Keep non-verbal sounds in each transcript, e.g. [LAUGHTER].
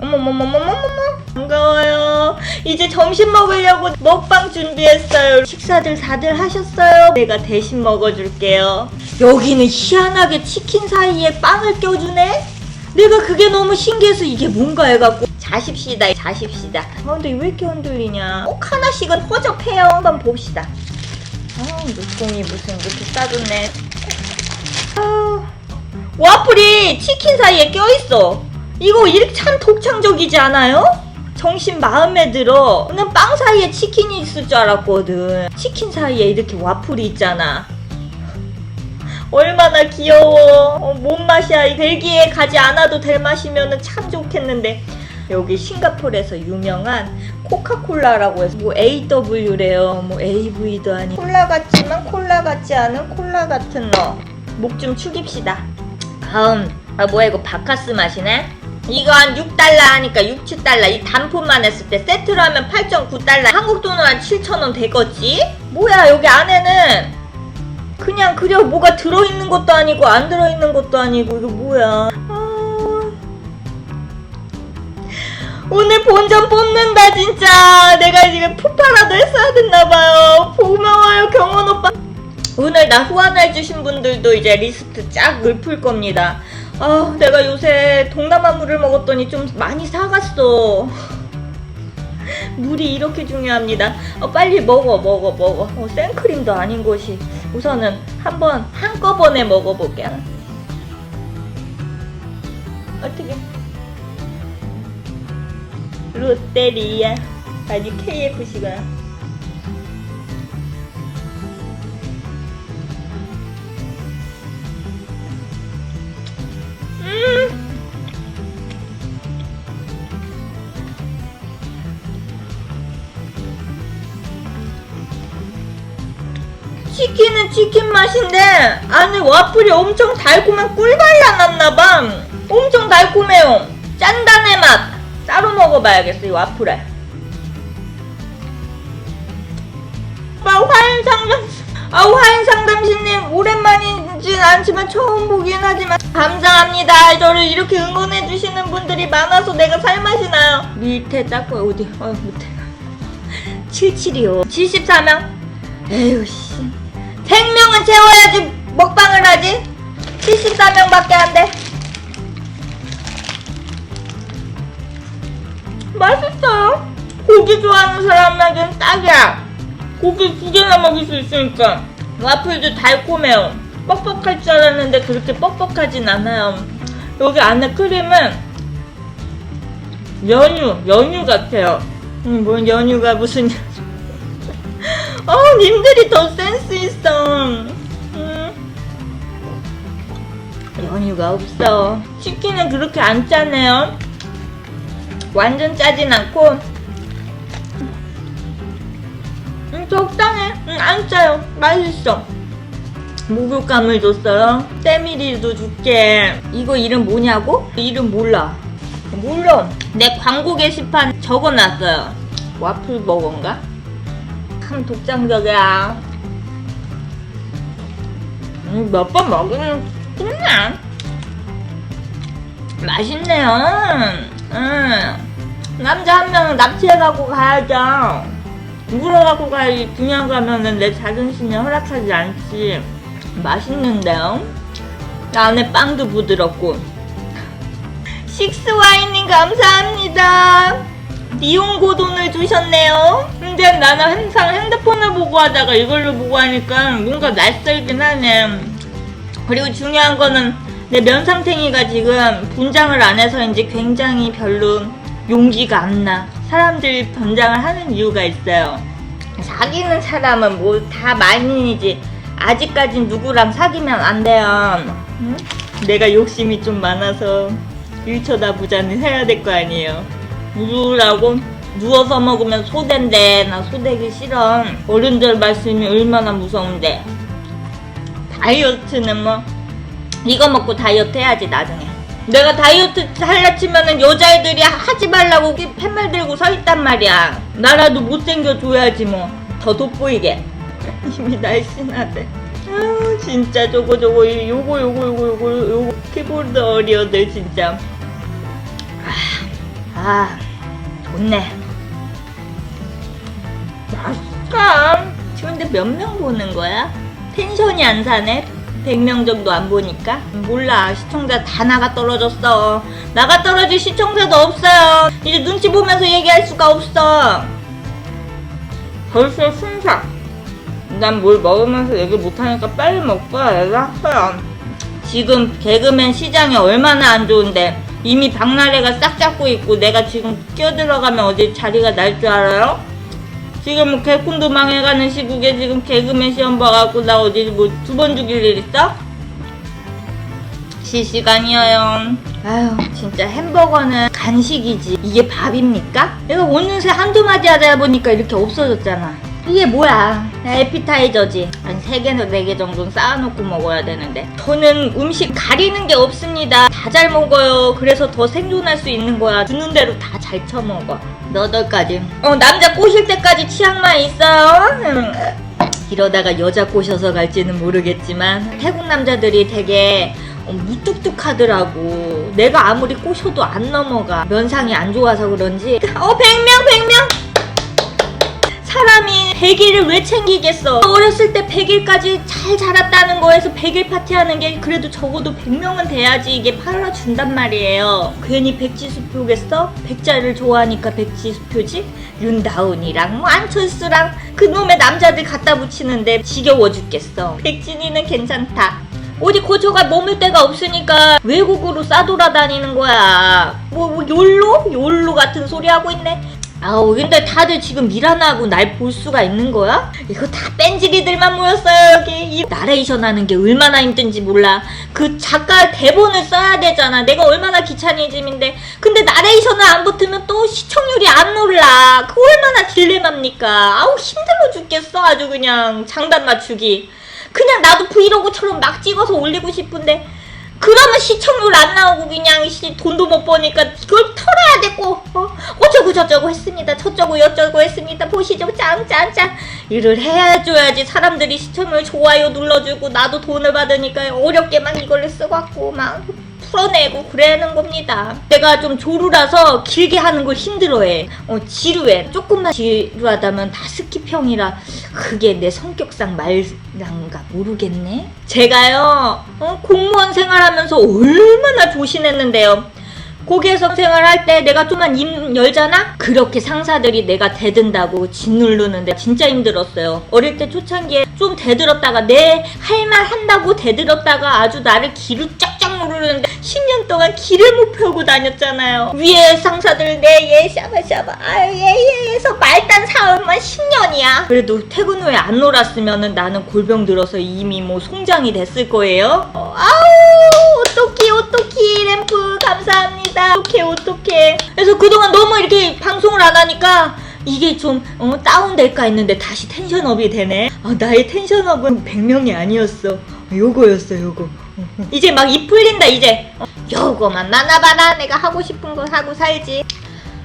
어머머머머머머머. 반가워요. 이제 점심 먹으려고 먹방 준비했어요. 식사들 다들 하셨어요? 내가 대신 먹어줄게요. 여기는 희한하게 치킨 사이에 빵을 껴주네? 내가 그게 너무 신기해서 이게 뭔가 해갖고. 자십시다 자십시다. 아 근데 왜 이렇게 흔들리냐? 꼭 하나씩은 허접해요. 한번 봅시다. 아 물통이 무슨 이렇게 싸줬네. 아 와플이 치킨 사이에 껴있어 이거 참 독창적이지 않아요? 정신 마음에 들어 나는 빵 사이에 치킨이 있을 줄 알았거든 치킨 사이에 이렇게 와플이 있잖아 얼마나 귀여워. 어, 뭔 맛이야. 이 벨기에 가지 않아도 될 맛이면 참 좋겠는데. 여기 싱가포르에서 유명한 코카콜라라고 해서 뭐 AW래요. 뭐 AV도 아니. 콜라 같지만 콜라 같지 않은 콜라 같은 거. 목좀 축입시다. 다음. 아 뭐야 이거 바카스 맛이네? 이거 한 6달러 하니까 6, 7달러. 이 단품만 했을 때 세트로 하면 8.9달러. 한국 돈으로 한 7,000원 되겠지? 뭐야 여기 안에는 그냥 그려. 뭐가 들어있는 것도 아니고 안 들어있는 것도 아니고. 이거 뭐야? 아... 오늘 본전 뽑는다 진짜. 내가 지금 푸파라도 했어야 됐나봐요. 고마워요 경원 오빠. 오늘 나 후원해 주신 분들도 이제 리스트 쫙 읊을 겁니다 아 내가 요새 동남아 물을 먹었더니 좀 많이 사갔어 물이 이렇게 중요합니다. 어, 빨리 먹어, 먹어, 먹어. 어, 생크림도 아닌 것이. 우선은 한번 한꺼번에 먹어볼게. 어떻게? 롯데리아. 아니, KFC가. 치킨은 치킨 맛인데 안에 와플이 엄청 달콤한 꿀 발라놨나봐. 엄청 달콤해요. 짠단의 맛. 따로 먹어봐야겠어 이 와플에 아 화인 상담씨님 오랜만이진 않지만 처음 보긴 하지만 감사합니다. 저를 이렇게 응원해주시는 분들이 많아서 내가 살맛이 나요? 밑에 닦고 어디? 어 밑에. [LAUGHS] 77이요. 74명? 에휴 씨. 100명은 채워야지 먹방을 하지. 74명밖에 안돼. 맛있어요. 고기 좋아하는 딱이야 고기 두 개나 먹을 수 있으니까 와플도 달콤해요 뻑뻑할 줄 알았는데 그렇게 뻑뻑하진 않아요 여기 안에 크림은 연유 연유 같아요 음, 뭔 연유가 무슨 [LAUGHS] 어, 님들이 더 센스 있어. 음. 연유가 없어. 치킨은 그렇게 안 짜네요. 완전 짜진 않고. 음, 적당해. 음, 안 짜요. 맛있어. 목욕감을 줬어요. 때밀이도 줄게. 이거 이름 뭐냐고? 이름 몰라. 몰라. 내 광고 게시판 적어놨어요. 와플 버거인가? 참 독창적이야. 음, 몇번 먹으면 끝나. 맛있네요. 음. 남자 한 명은 납치해갖고 가야죠. 물어갖고 가야지. 그냥 가면은 내 자존심이 허락하지 않지. 맛있는데요? 안에 빵도 부드럽고. 식스 와인님 감사합니다. 이용고 돈을 주셨네요. 근데 나는 항상 핸드폰을 보고 하다가 이걸로 보고 하니까 뭔가 낯설긴 하네. 그리고 중요한 거는 내 면상탱이가 지금 분장을 안 해서인지 굉장히 별로 용기가 안 나. 사람들이 분장을 하는 이유가 있어요. 사귀는 사람은 뭐 다 만인이지. 아직까진 누구랑 사귀면 안 돼요. 응? 내가 욕심이 좀 많아서 일 쳐다보자는 해야 될 거 아니에요. 누구라고 누워서 먹으면 소된데 나 소되기 싫어 어른들 말씀이 얼마나 무서운데 다이어트는 뭐 이거 먹고 다이어트 해야지 나중에 내가 다이어트 할라 치면은 여자애들이 하지 말라고 팻말 들고 서 있단 말이야 나라도 못생겨 줘야지 뭐 더 돋보이게 [LAUGHS] 이미 날씬하대 아 진짜 저거 저거 요거 요거 요거 요거 요거 키보드 어리어들 진짜 아, 좋네. 맛있다. 지금 근데 몇 명 보는 거야? 텐션이 안 사네? 100명 정도 안 보니까? 몰라. 시청자 다 나가 떨어졌어. 나가 떨어질 시청자도 없어요. 이제 눈치 보면서 얘기할 수가 없어. 벌써 순삭. 난 뭘 먹으면서 얘기 못하니까 빨리 먹자. 얘가 했어요. 지금 개그맨 시장이 얼마나 안 좋은데 이미 박나래가 싹 잡고 있고 내가 지금 끼어들어가면 어디 자리가 날 줄 알아요? 지금 개콘도 망해가는 시국에 지금 개그맨 시험 봐갖고 나 어디 뭐 두 번 죽일 일 있어? 실시간이에요. 아유 진짜 햄버거는 간식이지 이게 밥입니까? 내가 오는새 한두 마디 하다 보니까 이렇게 없어졌잖아. 이게 뭐야? 에피타이저지. 한세 개나 네개 정도는 쌓아놓고 먹어야 되는데. 저는 음식 가리는 게 없습니다. 다 잘 먹어요. 그래서 더 생존할 수 있는 거야. 주는 대로 다잘 처먹어. 너덜까지. 어, 남자 꼬실 때까지 치약만 있어요. 음. 이러다가 여자 꼬셔서 갈지는 모르겠지만 태국 남자들이 되게 어, 무뚝뚝하더라고. 내가 아무리 꼬셔도 안 넘어가. 면상이 안 좋아서 그런지. 어, 100명, 100명! 사람이 100일을 왜 챙기겠어? 어렸을 때 100일까지 잘 자랐다는 거에서 100일 파티하는 게 그래도 적어도 100명은 돼야지 이게 팔아준단 말이에요. 괜히 백지수표겠어? 백자를 좋아하니까 백지수표지? 윤다운이랑 뭐 안철수랑 그놈의 남자들 갖다 붙이는데 지겨워 죽겠어. 백진이는 괜찮다. 어디 고쳐가 머물 데가 없으니까 외국으로 싸돌아다니는 거야. 뭐, 뭐 욜로? 욜로 같은 소리 하고 있네. 아우 근데 다들 지금 일안 하고 날 볼 수가 있는 거야? 이거 다 뺀질이들만 모였어요 여기. 이 나레이션 하는 게 얼마나 힘든지 몰라. 그 작가 대본을 써야 되잖아. 내가 얼마나 귀차니즘인데. 근데 나레이션을 안 붙으면 또 시청률이 안 올라. 그 얼마나 딜레마입니까? 아우 힘들어 죽겠어 아주 그냥. 장단 맞추기. 그냥 나도 브이로그처럼 막 찍어서 올리고 싶은데 그러면 시청률 안 나오고 그냥 씨 돈도 못 버니까 그걸 털어야 되고 어? 어쩌고 저쩌고 했습니다. 저쩌고 여쩌고 했습니다. 보시죠. 짱짱짱 일을 해줘야지 사람들이 시청률 좋아요 눌러주고 나도 돈을 받으니까 어렵게 막 이걸 써갖고 막 풀어내고 그러는 겁니다. 내가 좀 조루라서 길게 하는 걸 힘들어해. 어, 지루해. 조금만 지루하다면 다 스킵형이라 그게 내 성격상 말랑가 모르겠네. 제가요 어, 공무원 생활하면서 얼마나 조심했는데요. 거기에서 생활할 때 내가 좀만 입 열잖아? 그렇게 상사들이 내가 대든다고 짓누르는데 진짜 힘들었어요. 어릴 때 초창기에 좀 대들었다가 내 할 말 한다고 대들었다가 아주 나를 기를 쫙쫙 누르는데 10년 동안 길을 못 펴고 다녔잖아요. 위에 상사들 내얘 샤바샤바 아유 해서 말단 사흘만 10년이야. 그래도 퇴근 후에 안 놀았으면은 나는 골병 들어서 이미 뭐 송장이 됐을 거예요. 어, 아우 어떡해 어떡해 램프 감사합니다. 어떡해 어떡해. 그래서 그동안 너무 이렇게 방송을 안 하니까 이게 좀 어, 다운될까 했는데 다시 텐션업이 되네. 아, 나의 텐션업은 100명이 아니었어. 요거였어 요거. 이제 막 입 풀린다 이제. 어, 요거만 많아봐라. 내가 하고 싶은 거 하고 살지.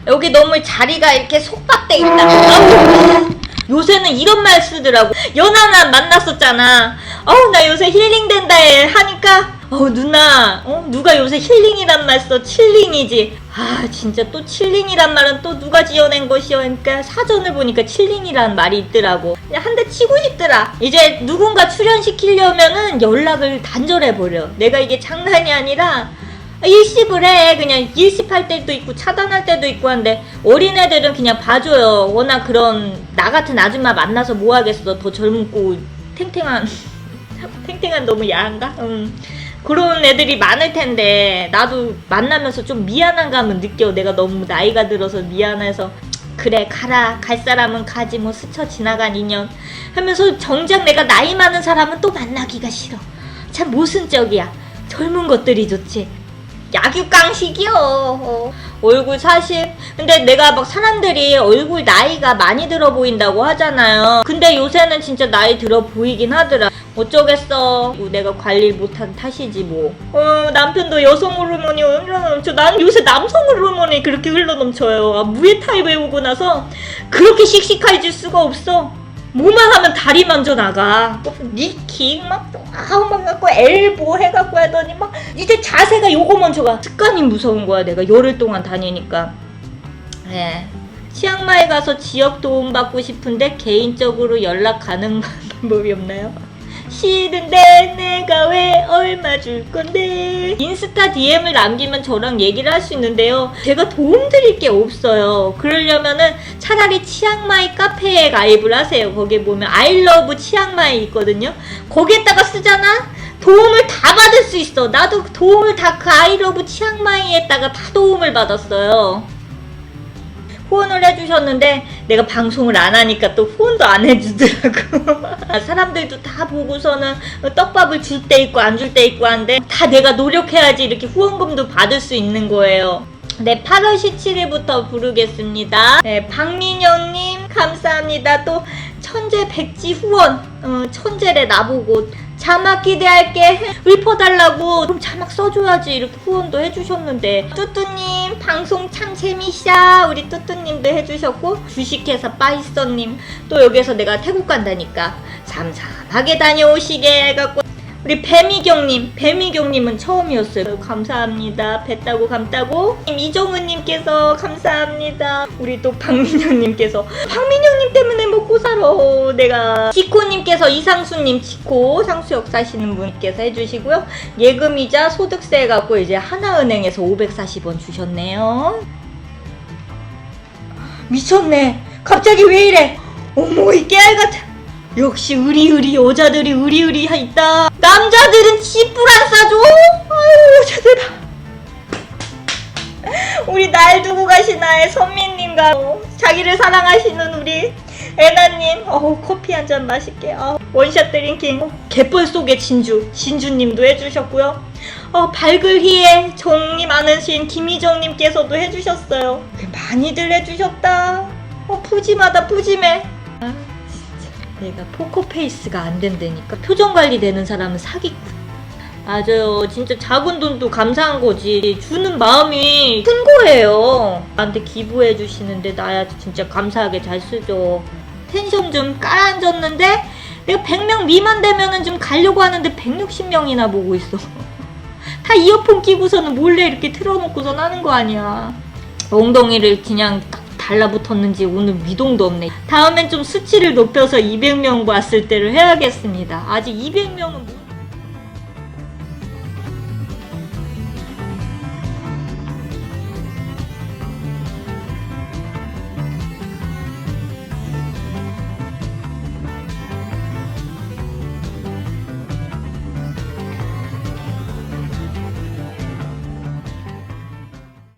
여기 너무 자리가 이렇게 속박돼 있다. 요새는 이런 말 쓰더라고. 연하나 만났었잖아. 어우 나 요새 힐링된다 해 하니까 어우 누나 어 누가 요새 힐링이란 말 써 칠링이지. 아 진짜 또 칠링이란 말은 또 누가 지어낸 것이요. 그러니까 사전을 보니까 칠링이란 말이 있더라고. 그냥 한 대 치고 싶더라. 이제 누군가 출연시키려면은 연락을 단절해 버려. 내가 이게 장난이 아니라. 일십을 해 그냥 일십할 때도 있고 차단할 때도 있고 한데 어린애들은 그냥 봐줘요 워낙 그런 나 같은 아줌마 만나서 뭐 하겠어 더 젊고 탱탱한 [LAUGHS] 탱탱한 너무 야한가? 음. 그런 애들이 많을 텐데 나도 만나면서 좀 미안한 감은 느껴 내가 너무 나이가 들어서 미안해서 그래 가라 갈 사람은 가지 뭐 스쳐 지나간 인연 하면서 정작 내가 나이 많은 사람은 또 만나기가 싫어 참 모순적이야 젊은 것들이 좋지 약육강식이요. 어. 얼굴 40. 근데 내가 막 사람들이 얼굴 나이가 많이 들어 보인다고 하잖아요. 근데 요새는 진짜 나이 들어 보이긴 하더라. 어쩌겠어. 뭐 내가 관리 못한 탓이지 뭐. 어, 남편도 여성 호르몬이 흘러넘쳐. 난 요새 남성 호르몬이 그렇게 흘러넘쳐요. 아, 무에타이 배우고 나서 그렇게 씩씩해질 수가 없어. 뭐만 하면 다리 만져 나가. 니킥 막 아우 막 갖고 엘보 해갖고 하더니 막 이제 자세가 요거 먼저가 습관이 무서운 거야 내가 열흘 동안 다니니까 네. 치앙마이 가서 지역 도움 받고 싶은데 개인적으로 연락 가능 [LAUGHS] 방법이 없나요? 싫은데 내가 왜 얼마 줄 건데? 인스타 DM을 남기면 저랑 얘기를 할 수 있는데요. 제가 도움 드릴 게 없어요. 그러려면은 차라리 치앙마이 카페에 가입을 하세요. 거기에 보면 아이러브 치앙마이 있거든요. 거기에다가 쓰잖아? 도움을 다 받을 수 있어. 나도 도움을 다 그 아이러브 치앙마이에다가 다 도움을 받았어요 후원을 해주셨는데 내가 방송을 안 하니까 또 후원도 안 해주더라고. 아, [LAUGHS] 사람들도 다 보고서는 떡밥을 줄 때 있고 안 줄 때 있고 한데 다 내가 노력해야지 이렇게 후원금도 받을 수 있는 거예요. 네, 8월 17일부터 부르겠습니다. 네, 박민영님 감사합니다. 또 천재 백지 후원 어, 천재래 나보고 자막 기대할게. 읊어달라고. 그럼 자막 써줘야지. 이렇게 후원도 해주셨는데. 뚜뚜님 방송 참 재미있어. 우리 뚜뚜님도 해주셨고 주식회사 빠이서님. 또 여기서 내가 태국 간다니까. 잠잠하게 다녀오시게 해갖고 우리 배미경님, 배미경님은 처음이었어요. 감사합니다. 뱃다고 감다고. 이정은님께서 감사합니다. 우리 또 박민영님께서 박민영님 때문에 먹고 살아. 내가 지코님께서 이상수님 지코 상수 역 사시는 분께서 해주시고요. 예금이자 소득세 갖고 이제 하나은행에서 540원 주셨네요. 미쳤네. 갑자기 왜 이래? 어머 이 깨알 같아. 역시 의리의리 여자들이 의리의리 있다. 남자들은 안 싸줘? 아유 여자들아. 우리 날 두고 가시나의 선민님과 자기를 사랑하시는 우리 애나님. 어우 커피 한잔 마실게 어, 원샷 드링킹. 어, 갯벌 속의 진주 진주님도 해주셨고요. 어, 발글희의 정이 많으신 김희정님께서도 해주셨어요. 많이들 해주셨다. 어, 푸짐하다 푸짐해 내가 포커페이스가 안 된다니까 표정 관리 되는 사람은 사기꾼 맞아요. 진짜 작은 돈도 감사한 거지. 주는 마음이 큰 거예요. 나한테 기부해 주시는데 나야 진짜 감사하게 잘 쓰죠. 텐션 좀 깔아앉았는데 내가 100명 미만 되면은 좀 가려고 하는데 160명이나 보고 있어. [LAUGHS] 다 이어폰 끼고서는 몰래 이렇게 틀어놓고선 하는 거 아니야. 엉덩이를 그냥 딱 달라붙었는지 오늘 미동도 없네. 다음엔 좀 수치를 높여서 200명 봤을 때를 해야겠습니다. 아직 200명은